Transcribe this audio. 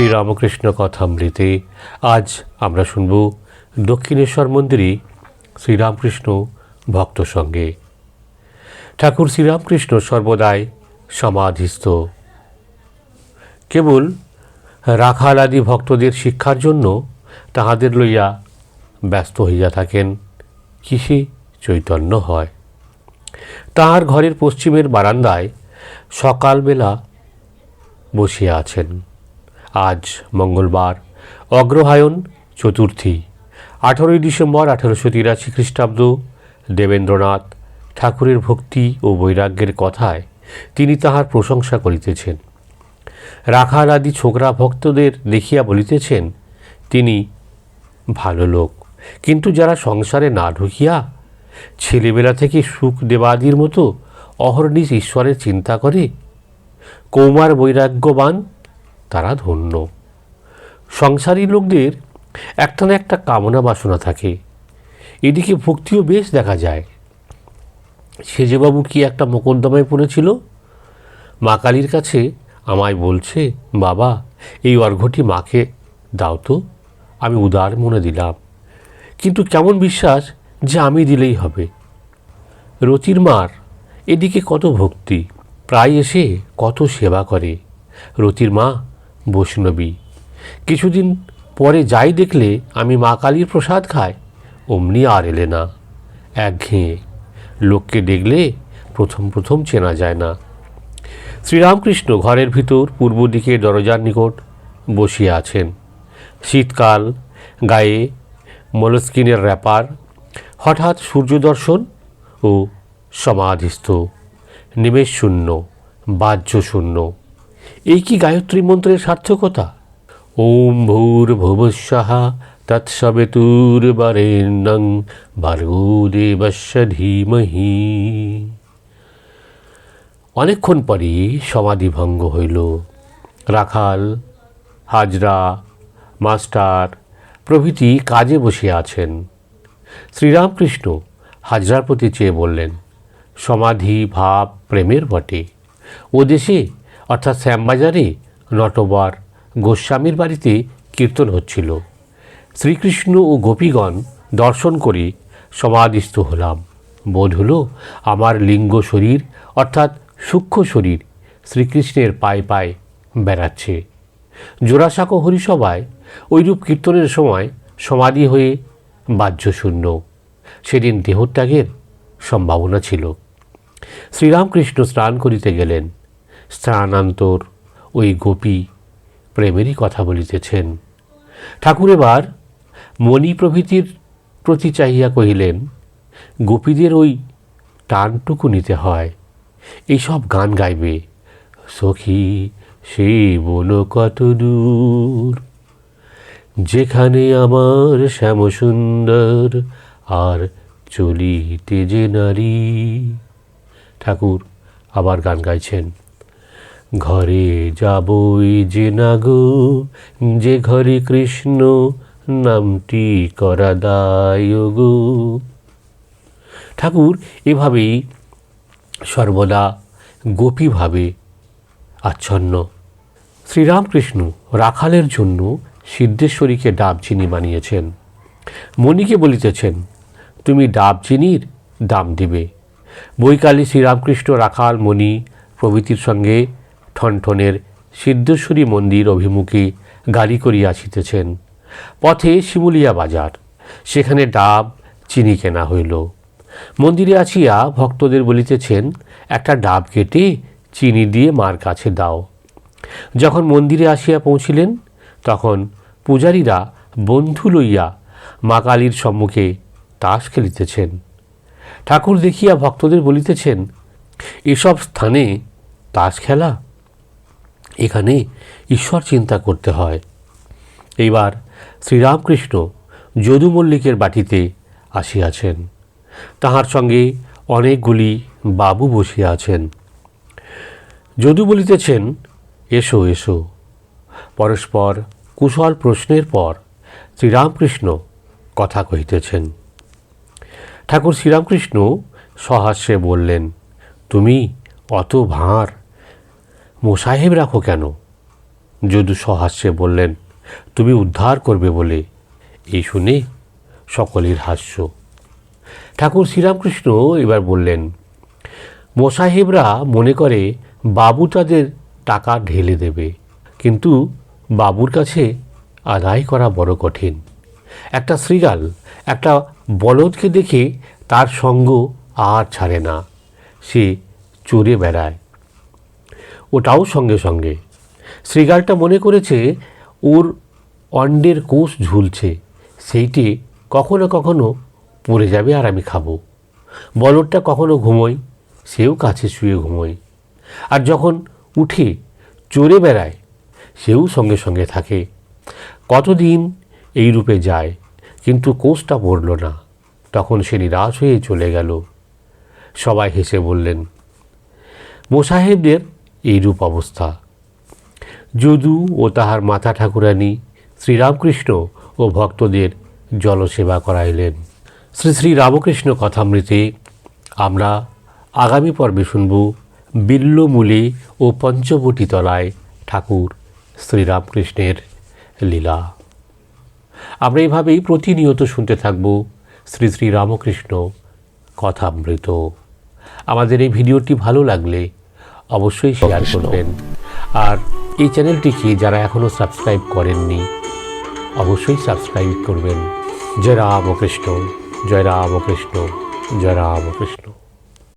শ্রী শ্রী রামকৃষ্ণ কথামৃতে আজ আমরা শুনব দক্ষিণেশ্বর মন্দিরে শ্রীরামকৃষ্ণ ভক্ত সঙ্গে। ঠাকুর শ্রীরামকৃষ্ণ সর্বদাই সমাধিস্থ। কেবল রাখাল আদি ভক্তদের শিক্ষার জন্য তাহাদের লইয়া ব্যস্ত হইয়া থাকেন কিসে চৈতন্য হয়? তাহার ঘরের পশ্চিমের বারান্দায় সকালবেলা বসিয়া আছেন। আজ মঙ্গলবার, অগ্রহায়ণ চতুর্থী, আঠারোই ডিসেম্বর আঠারোশো তিরাশি খ্রিস্টাব্দ। দেবেন্দ্রনাথ ঠাকুরের ভক্তি ও বৈরাগ্যের কথায় তিনি তাহার প্রশংসা করিতেছেন। রাখাল আদি ছোকরা ভক্তদের দেখিয়া বলিতেছেন, তিনি ভালো লোক। কিন্তু যারা সংসারে না ঢুকিয়া ছেলেবেলা থেকে সুখ দেবাদির মতো অহর্নিশ ঈশ্বরের চিন্তা করে, কৌমার বৈরাগ্যবান তারা ধন্য। সংসারী লোকদের একটা না একটা কামনা বাসনা থাকে। এদিকে ভক্তিও বেশ দেখা যায়। সেজেবাবু কি একটা মোকদ্দমায় পড়েছিল? মা কালীর কাছে আমায় বলছে, বাবা, এই অর্ঘটি মাকে দাও তো, আমি উদার মনে দিলাম। কিন্তু কেমন বিশ্বাস যে আমি দিলেই হবে? রতির মার, এদিকে কত ভক্তি, প্রায় এসে কত সেবা করে। রতির মা বৈষ্ণবী। কিছুদিন পরে যাই দেখলে আমি মা কালীর প্রসাদ খাই, অমনি আর এলে না। একঘেয়ে লোককে দেখলে প্রথম প্রথম চেনা যায় না। শ্রীরামকৃষ্ণ ঘরের ভিতর পূর্ব দিকে দরজার নিকট বসিয়া আছেন। শীতকাল, গায়ে মলস্কিনের র্যাপার, হঠাৎ সূর্য দর্শন ও সমাধিস্থ নিমেষ শূন্য বাহ্য শূন্য এই কি গায়ত্রী মন্ত্রের সার্থকতা? ওম ভূর ভুবস্বাহা তৎসবেতুর্বরেণ্যং ভার্গো দেবস্য ধীমহি। অনেকক্ষণ পরে সমাধিভঙ্গ হইল। রাখাল, হাজরা, মাস্টার প্রভৃতি কাজে বসিয়া আছেন। শ্রীরামকৃষ্ণ হাজরার প্রতি চেয়ে বললেন, সমাধি ভাব প্রেমের বটে। ও দেশে অর্থাৎ শ্যামবাজারে নটবার গোস্বামীর বাড়িতে কীর্তন হচ্ছিল। শ্রীকৃষ্ণ ও গোপীগণ দর্শন করে সমাধিস্থ হলাম। বোধ হলো আমার লিঙ্গ শরীর অর্থাৎ সূক্ষ্ম শরীর শ্রীকৃষ্ণের পায়ে পায়ে বেড়াচ্ছে। জোড়াসাঁকো হরিসভায় ওইরূপ কীর্তনের সময় সমাধি হয়ে বাহ্যশূন্য সেদিন দেহত্যাগের সম্ভাবনা ছিল। শ্রীরামকৃষ্ণ স্নান করিতে গেলেন। স্নানান্তর ওই গোপী প্রেমেরই কথা বলিতেছেন। ঠাকুর এবার মণি প্রভৃতির প্রতি চাহিয়া কহিলেন, গোপীদের ওই টানটুকু নিতে হয় এইসব গান গাইবে। সখী সে বন কত দূর। যেখানে আমার শ্যামসুন্দর আর চলিতে যে নারী। ঠাকুর আবার গান গাইছেন। ঘরে যাবই যে না গো যে ঘরে কৃষ্ণ, নামটি করা দায় গো ঠাকুর এভাবেই সর্বদা গোপীভাবে আচ্ছন্ন। শ্রীরামকৃষ্ণ রাখালের জন্য সিদ্ধেশ্বরীকে ডাবচিনি বানিয়েছেন। মণিকে বলিতেছেন, তুমি ডাবচিনির দাম দিবে। বৈকালে শ্রীরামকৃষ্ণ, রাখাল, মণি প্রভৃতির সঙ্গে ঠনঠনের সিদ্ধেশ্বরী মন্দির অভিমুখে গাড়ি করিয়া আসিতেছেন। পথে শিমুলিয়া বাজার, সেখানে ডাব, চিনি কেনা হইল। মন্দিরে আসিয়া ভক্তদের বলিতেছেন, একটা ডাব কেটে চিনি দিয়ে মার কাছে দাও। যখন মন্দিরে আসিয়া পৌঁছিলেন, তখন পূজারীরা বন্ধু লইয়া মা কালীর সম্মুখে তাস খেলিতেছেন। ঠাকুর দেখিয়া ভক্তদের বলিতেছেন, এসব স্থানে তাস খেলা? এখানে ঈশ্বর চিন্তা করতে হয়। এইবার শ্রীরামকৃষ্ণ যদু মল্লিকের বাটিতে আসিয়াছেন। তাহার সঙ্গে অনেকগুলি বাবু বসিয়া আছেন। যদু বলিতেছেন, এসো এসো। পরস্পর কুশল প্রশ্নের পর শ্রীরামকৃষ্ণ কথা কহিতেছেন। ঠাকুর শ্রীরামকৃষ্ণ সহাস্যে বললেন, তুমি অত ভাঁড় মোসাহেব রাখো কেন? যদু সহাস্যে বললেন, তুমি উদ্ধার করবে বলে। এই শুনে সকলের হাস্য। ঠাকুর শ্রীরামকৃষ্ণ এবার বললেন, মোসাহেবরা মনে করে বাবু তাদের টাকা ঢেলে দেবে, কিন্তু বাবুর কাছে আদায় করা বড় কঠিন। একটা শ্রীগাল, একটা বলদকে দেখে তার সঙ্গ আর ছাড়ে না। সে চড়ে বেড়ায়। ওটাও সঙ্গে সঙ্গে। শ্রীগালটা মনে করেছে ওর অন্ডের কোষ ঝুলছে, সেইটি কখনো কখনো পড়ে যাবে আর আমি খাব। বলরটা কখনো ঘুমোয়, সেও কাছে শুয়ে ঘুমোয়। আর যখন উঠে চড়ে বেড়ায়, সেও সঙ্গে সঙ্গে থাকে। কতদিন এই রূপে যায়, কিন্তু কোষটা পড়ল না। তখন সে নিরাশ হয়ে চলে গেল। সবাই হেসে বললেন মোসাহেবদের এইরূপ অবস্থা। যদু ও তাহার মাতা ঠাকুরানী শ্রীরামকৃষ্ণ ও ভক্তদের জলসেবা করাইলেন। শ্রী শ্রী রামকৃষ্ণ কথামৃতে আমরা আগামী পর্বে শুনব বিল্লমূলে ও পঞ্চবটি তলায় ঠাকুর শ্রীরামকৃষ্ণের লীলা। আমরা এইভাবেই প্রতিনিয়ত শুনতে থাকব শ্রী শ্রী রামকৃষ্ণ কথামৃত। আমাদের এই ভিডিওটি ভালো লাগলে অবশ্যই শেয়ার করবেন। আর এই চ্যানেলটিকে যারা এখনও সাবস্ক্রাইব করেননি অবশ্যই সাবস্ক্রাইব করবেন। জয় রাম রামকৃষ্ণ জয় রামকৃষ্ণ জয় রাম রামকৃষ্ণ।